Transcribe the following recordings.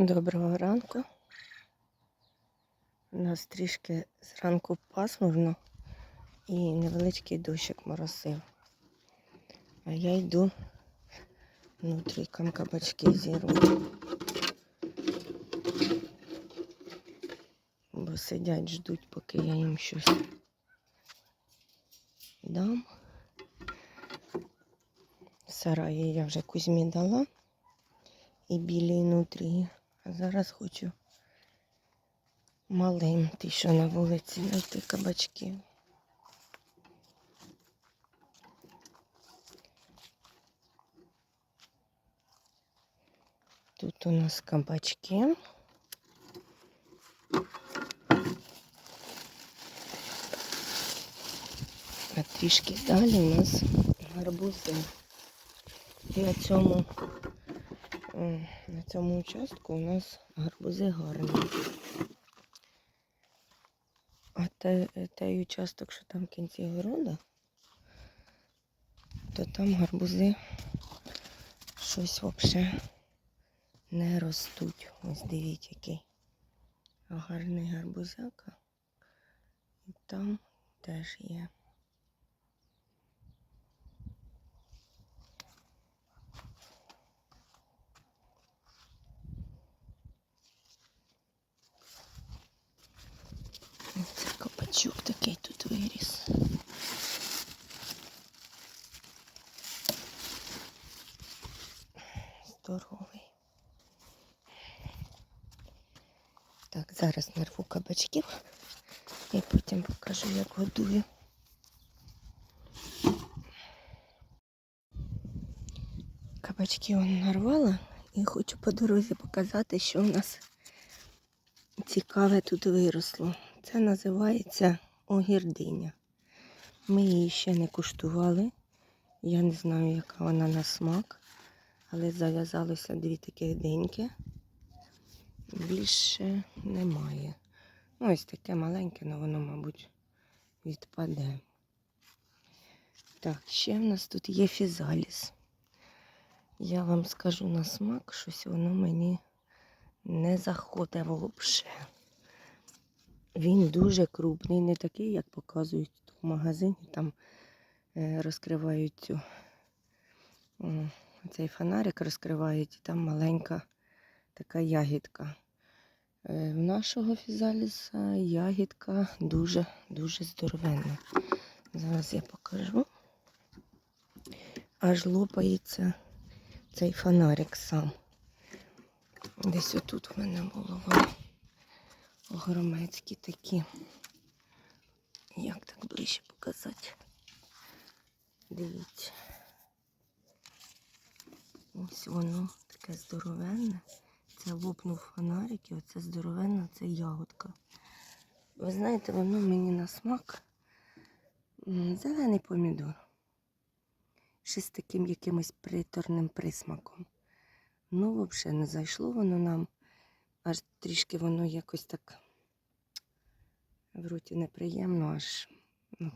Доброго ранку. У нас трішки зранку пасмурно і невеличкий дощик моросив. А я йду внутрікам кабачки зірву. Бо сидять, ждуть, поки я їм щось дам. Сараї я вже кузьмі дала і білій нутрії. Зараз хочу малим, ті, що на вулиці, знайти кабачки. Тут у нас кабачки. А трішки далі у нас гарбузи. На цьому На цьому участку у нас гарбузи гарні. А той участок, що там в кінці города, то там гарбузи щось взагалі не ростуть. Ось дивіться, який гарний гарбузяка. І там теж є. Це такий тут виріс. Здоровий. Так, зараз нарву кабачків і потім покажу, як годую. Кабачки он нарвала і хочу по дорозі показати, що у нас цікаве тут виросло. Це називається огірдиня. Ми її ще не куштували. Я не знаю, яка вона на смак, але зав'язалося дві таких деньки. Більше немає. Ну, ось таке маленьке, але воно, мабуть, відпаде. Так, ще в нас тут є фізаліс. Я вам скажу на смак, щось воно мені не заходить взагалі. Він дуже крупний, не такий, як показують в магазині. Там е, розкривають цю, цей фонарик розкривають, і там маленька така ягідка. Е, в нашого фізаліса ягідка дуже-дуже здоровенна. Зараз я покажу. Аж лопається цей фонарик сам. Десь отут в мене було воно. Громецькі такі. Як так ближче показати? Дивіться. Ось воно таке здоровенне. Це лопнув фонарик і оце здоровенна, це ягодка. Ви знаєте, воно мені на смак зелений помідор. Ще з таким якимось приторним присмаком. Ну, взагалі не зайшло воно нам. Аж трішки воно якось так в роті неприємно, аж ну,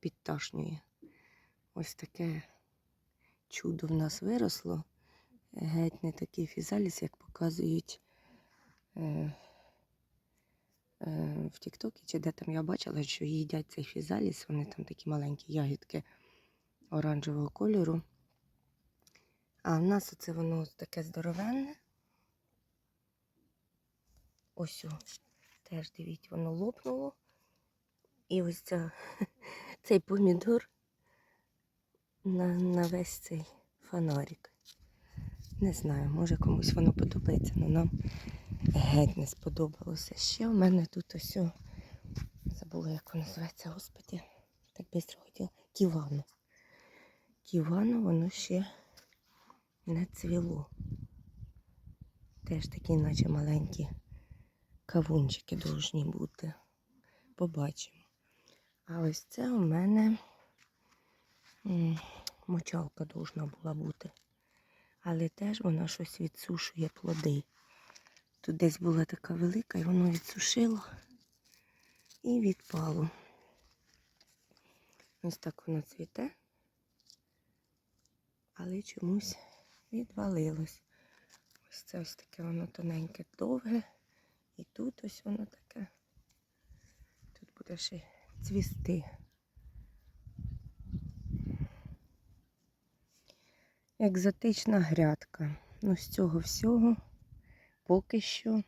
підташнює. Ось таке чудо в нас виросло. Геть не такий фізаліс, як показують е, е, в Тіктокі, чи де там я бачила, що їдять цей фізаліс, вони там такі маленькі ягідки оранжевого кольору. А в нас оце воно таке здоровенне. Ось теж дивіться, воно лопнуло. І ось ця, цей помідор на, на весь цей фонарик. Не знаю, може комусь воно подобається, але нам геть не сподобалося. Ще в мене тут ось, забула, як воно називається, господі. Так швидко хотіла. Ківано. Ківано, воно ще не цвіло. Теж такі, наче маленькі кавунчики повинні бути. Побачимо. А ось це у мене мочалка повинна була бути. Але теж вона щось відсушує плоди. Тут десь була така велика, і воно відсушило і відпало. Ось так воно цвіте, але чомусь відвалилось. Ось це ось таке воно тоненьке, довге. І тут ось воно таке. Тут буде ще цвісти. Екзотична грядка. Ну, з цього всього поки що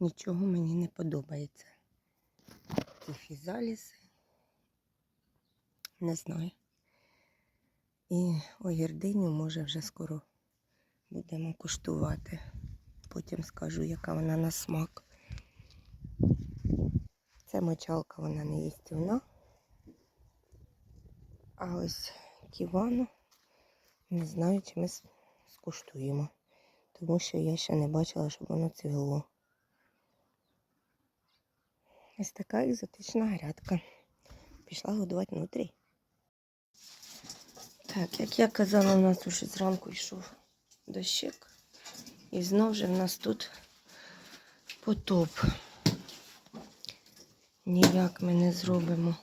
нічого мені не подобається. Ті фізаліси. Не знаю. І огірдиню може вже скоро будемо куштувати. Потім скажу, яка вона на смак. Це мочалка, вона не їстівна. А ось ківану не знаю, чи ми скуштуємо. Тому що я ще не бачила, щоб воно цвіло. Ось така екзотична грядка. Пішла годувати внутрі. Так, як я казала, у нас уже зранку йшов дощик. І знов же в нас тут потоп. Ніяк ми не зробимо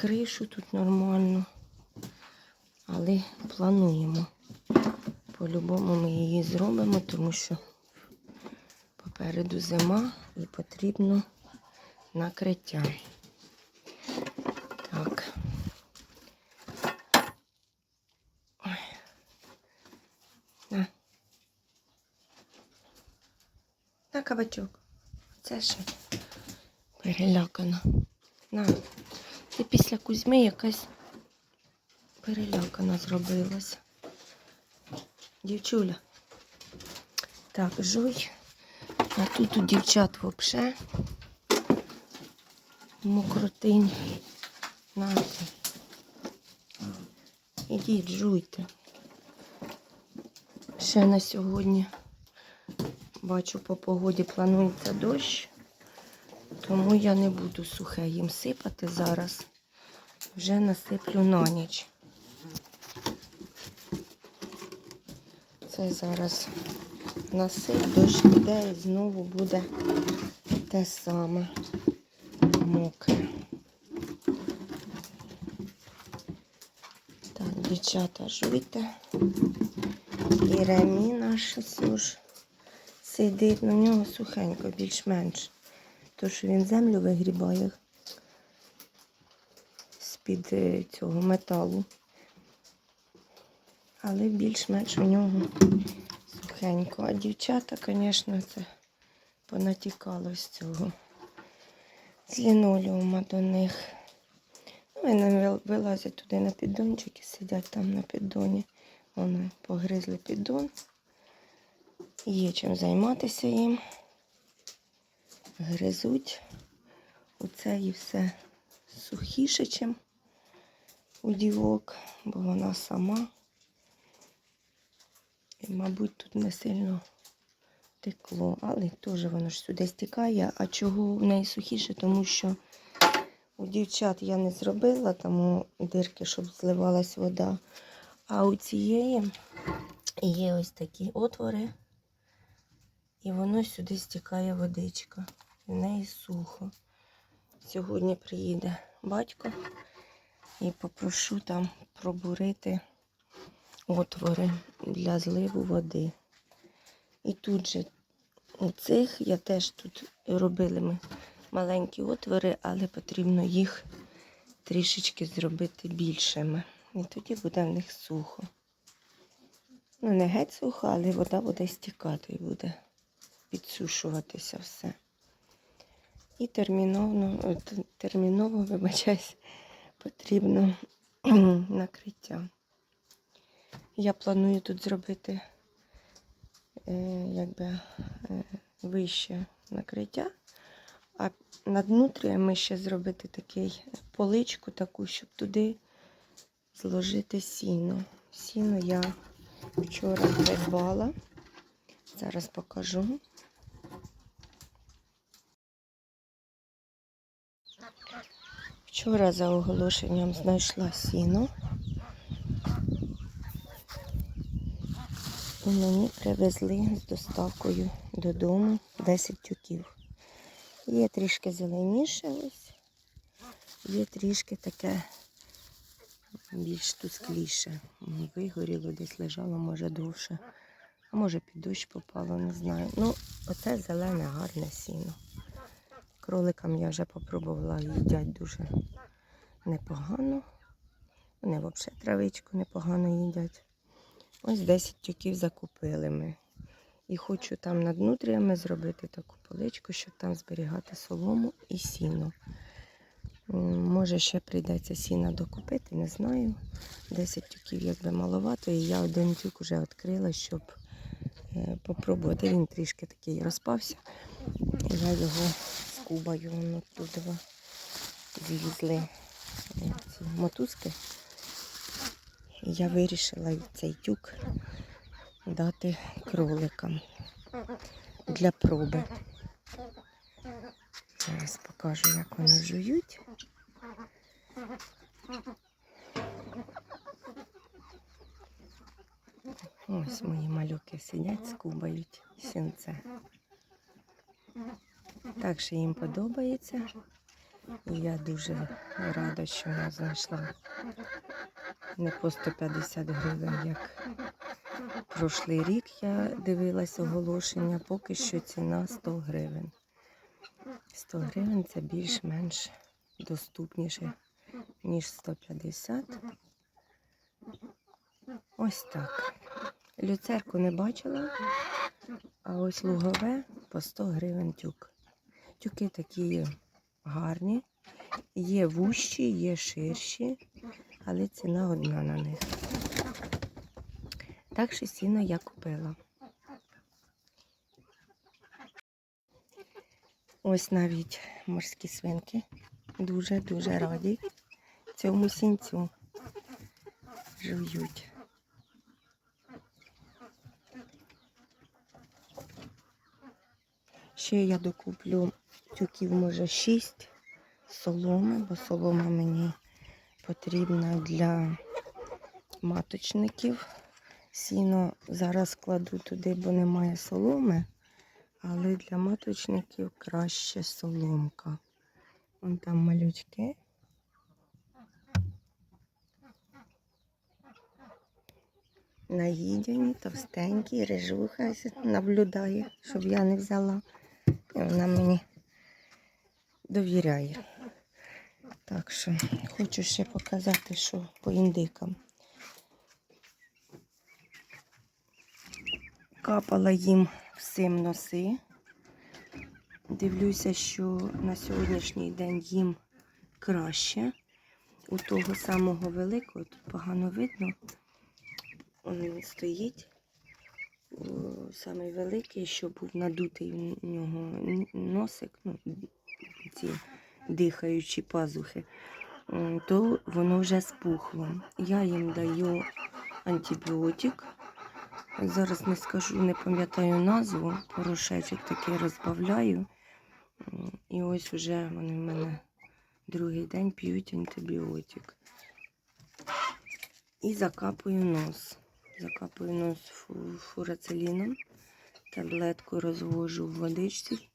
кришу тут нормально. Але плануємо. По-любому ми її зробимо, тому що попереду зима і потрібно накриття. Так. Ой. На. На кабачок. Це ще перелякана. На. Це після Кузьми якась перелякана зробилася. Дівчуля. Так, жуй. А тут у дівчат взагалі мокротинь. Нате. Ідіть, жуйте. Ще на сьогодні бачу по погоді планується дощ, тому я не буду сухе їм сипати зараз. Вже насиплю на ніч. Це зараз насип, дощ піде і знову буде те саме мокре. Так, дівчата, жуйте. І Ремі наш Сюж сидить, на нього сухенько, більш-менш. То, що він землю вигрібає з-під е, цього металу. Але більш-менш у нього сухенько. А дівчата, звісно, це понатікало з цього. З лінолеума до них. Ну, Вони вил- вилазять туди на піддончики, сидять там на піддоні. Вони погризли піддон. Є чим займатися їм. Гризуть. Оце і все сухіше, чим у дівок, бо вона сама. І, мабуть, тут не сильно текло, але теж воно ж сюди стікає. А чого в неї сухіше? Тому що у дівчат я не зробила тому дирки, щоб зливалась вода. А у цієї є ось такі отвори, і воно сюди стікає водичка. В неї сухо. Сьогодні приїде батько і попрошу там пробурити отвори для зливу води. І тут же у цих я теж тут робили ми маленькі отвори, але потрібно їх трішечки зробити більшими. І тоді буде в них сухо. Ну, не геть сухо, але вода буде стікати і буде підсушуватися все. І терміново, е, терміново вибачаюсь, потрібно накриття. Я планую тут зробити е, якби, е, вище накриття, а над нутріями ще зробити такий поличку таку, щоб туди зложити сіно. Сіно я вчора придбала. Зараз покажу. Вчора за оголошенням знайшла сіно. І мені привезли з доставкою додому 10 тюків. Є трішки зеленіше ось, є трішки таке більш тускліше. Вигоріло, десь лежало, може довше. А може під дощ попало, не знаю. Ну, оце зелене, гарне сіно. Кроликам я вже попробувала, їдять дуже непогано. Вони взагалі травичку непогано їдять. Ось 10 тюків закупили ми. І хочу там над нутріями зробити таку поличку, щоб там зберігати солому і сіно. Може, ще прийдеться сіна докупити, не знаю. 10 тюків якби маловато, і я один тюк вже відкрила, щоб е, попробувати. Він трішки такий розпався. Я його кубою воно туди злізли ці мотузки. І я вирішила цей тюк дати кроликам для проби. Зараз покажу, як вони жують. Ось мої малюки сидять, скубають сінце. Так що їм подобається. І я дуже рада, що я знайшла не по 150 гривень, як прошлий рік я дивилась оголошення, поки що ціна 100 гривень. 100 гривень це більш-менш доступніше, ніж 150. Ось так. Люцерку не бачила, а ось лугове по 100 гривень тюк. Тюки такі гарні, є вущі, є ширші, але ціна одна на них. Так що сіно я купила. Ось навіть морські свинки дуже-дуже раді цьому сінцю жують. Ще я докуплю тюків, може, 6 соломи, бо солома мені потрібна для маточників. Сіно зараз кладу туди, бо немає соломи, але для маточників краще соломка. Вон там малючки. Наїдені, товстенькі, рижуха наблюдає, щоб я не взяла. І вона мені довіряє. Так що хочу ще показати, що по індикам. Капала їм всім носи. Дивлюся, що на сьогоднішній день їм краще. У того самого великого, тут погано видно, він стоїть. Самий великий, що був надутий у нього носик, ну, ці дихаючі пазухи, то воно вже спухло. Я їм даю антибіотик. Зараз не скажу, не пам'ятаю назву, порошечок такий розбавляю. І ось вже вони в мене другий день п'ють антибіотик. І закапую нос. Закапую нос фурацеліном, таблетку розвожу в водичці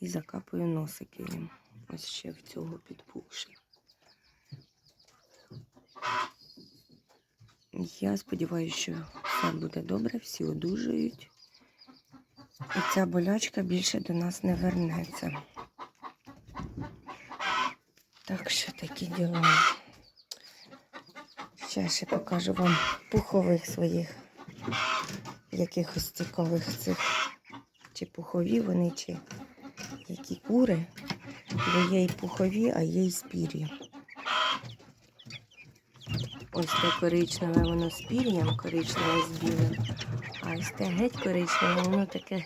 і закапую носики їм. Ось ще в цього підпухши. Я сподіваюся, що все буде добре, всі одужають. І ця болячка більше до нас не вернеться. Так що такі діла. Ще ще покажу вам пухових своїх якихось цікавих цих. Чи пухові вони, чи які кури. Бо є і пухові, а є і спір'я. Ось те коричневе воно з пір'ям, коричневе з білим. А ось те геть коричневе, воно таке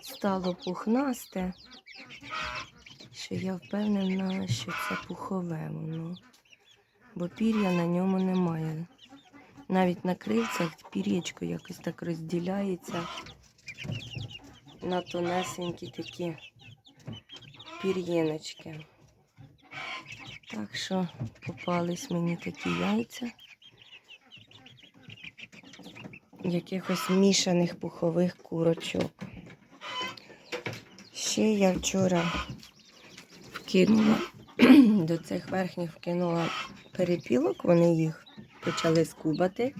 стало пухнасте, що я впевнена, що це пухове воно. Бо пір'я на ньому немає. Навіть на крильцях пір'ячко якось так розділяється на тонесенькі такі пір'їночки. Так що попались мені такі яйця. Якихось мішаних пухових курочок. Ще я вчора вкинула до цих верхніх вкинула перепілок, вони їх почали скубати.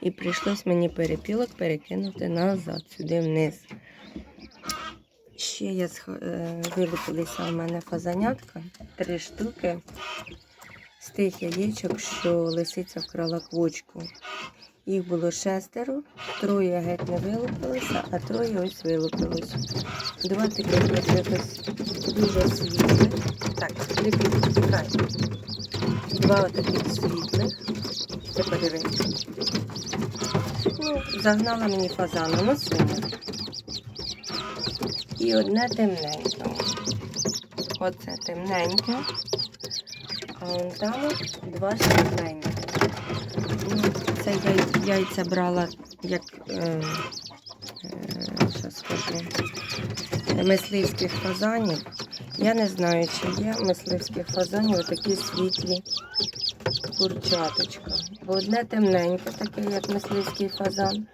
І прийшлось мені перепілок перекинути назад, сюди вниз. Ще я е, вилупилися у мене фазанятка, три штуки з тих яєчок, що лисиця вкрала квочку. Їх було шестеро, троє геть не вилупилися, а троє ось вилупилось. Два таких дуже світлих. Так, тікай. Два таких світлих. Ти подивись. Ну, загнала мені фазана на синя. І одне темненьке. Оце темненьке. А вон там два світленькі. Це яй- яйця брала як е, е, мисливських фазанів. Я не знаю, чи є мисливських фазанів такі світлі курчаточка. Бо одне темненьке, таке, як мисливський фазан,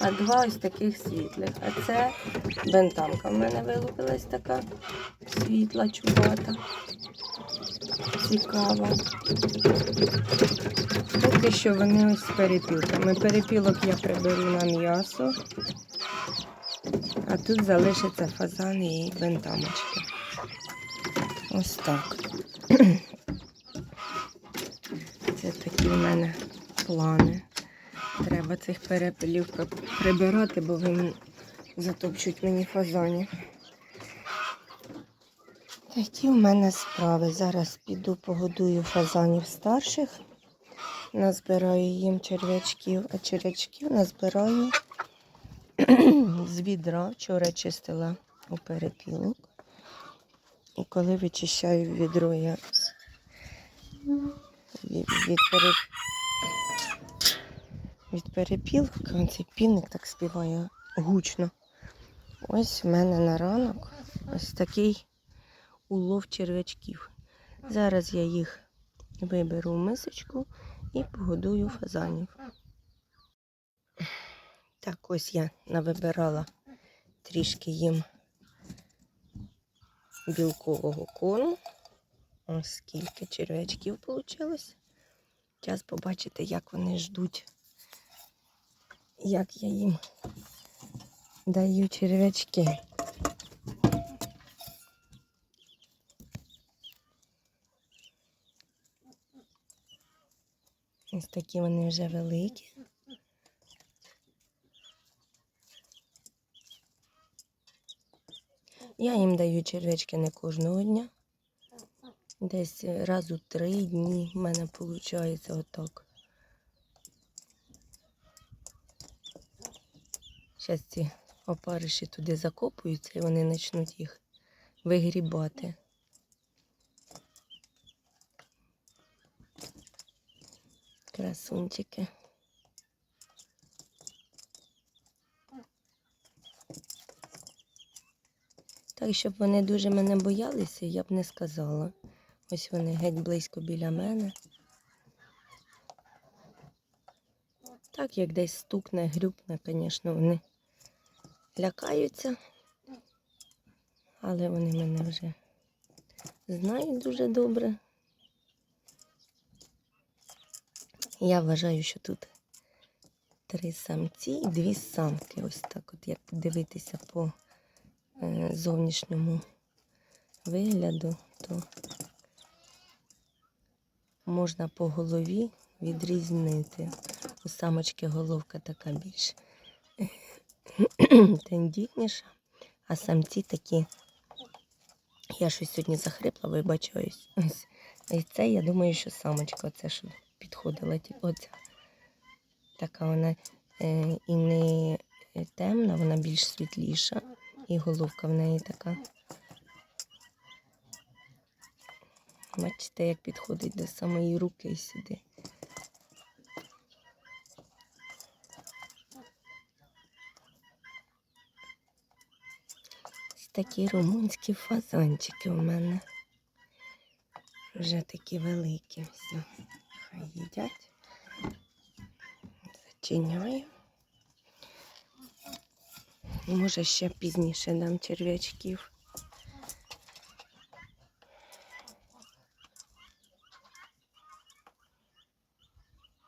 а два ось таких світлих. А це бентамка в мене вилупилась така світла, чубата. Цікава. Поки що вони ось з перепілками. Перепілок я приберу на м'ясо, а тут залишаться фазани і бентамочки. Ось так. Це такі в мене плани. Треба цих перепелів прибирати, бо вони затопчуть мені фазанів. Такі в мене справи. Зараз піду погодую фазанів старших. Назбираю їм черв'ячків, а черв'ячків назбираю з відра. Вчора чистила у перепілок. І коли вичищаю відро, я від, від, пере... від перепілка, цей півник так співає гучно. Ось в мене на ранок ось такий улов черв'ячків. Зараз я їх виберу в мисочку і погодую фазанів. Так, ось я навибирала трішки їм білкового кону. Ось скільки черв'ячків вийшло. Зараз побачите, як вони ждуть, як я їм даю черв'ячки. Ось такі вони вже великі. Я їм даю черв'ячки не кожного дня. Десь раз у три дні в мене виходить отак. Зараз ці опариші туди закопуються і вони почнуть їх вигрібати. Красунчики. Так, щоб вони дуже мене боялися, я б не сказала. Ось вони геть близько біля мене. Так, як десь стукне, грюбне, звісно, вони лякаються, але вони мене вже знають дуже добре. Я вважаю, що тут три самці і дві самки. Ось так, от як подивитися по е, зовнішньому вигляду, то можна по голові відрізнити. У самочки головка така більш тендітніша, а самці такі. Я щось сьогодні захрипла, вибачаюсь. І це, я думаю, що самочка, оце що підходила. Оця. Така вона е, і не темна, вона більш світліша. І головка в неї така. Бачите, як підходить до самої руки сюди. Такі румунські фазанчики у мене. Вже такі великі. Все, хай їдять. Зачиняю. Може, ще пізніше дам черв'ячків.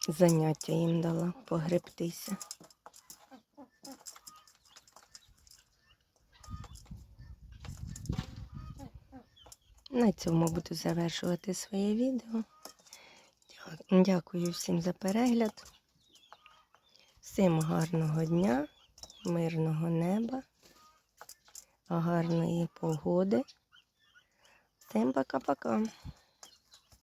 заняття їм дала погребтися. На цьому буду завершувати своє відео. Дякую всім за перегляд. Всім гарного дня, мирного неба, гарної погоди. Всім пока-пока.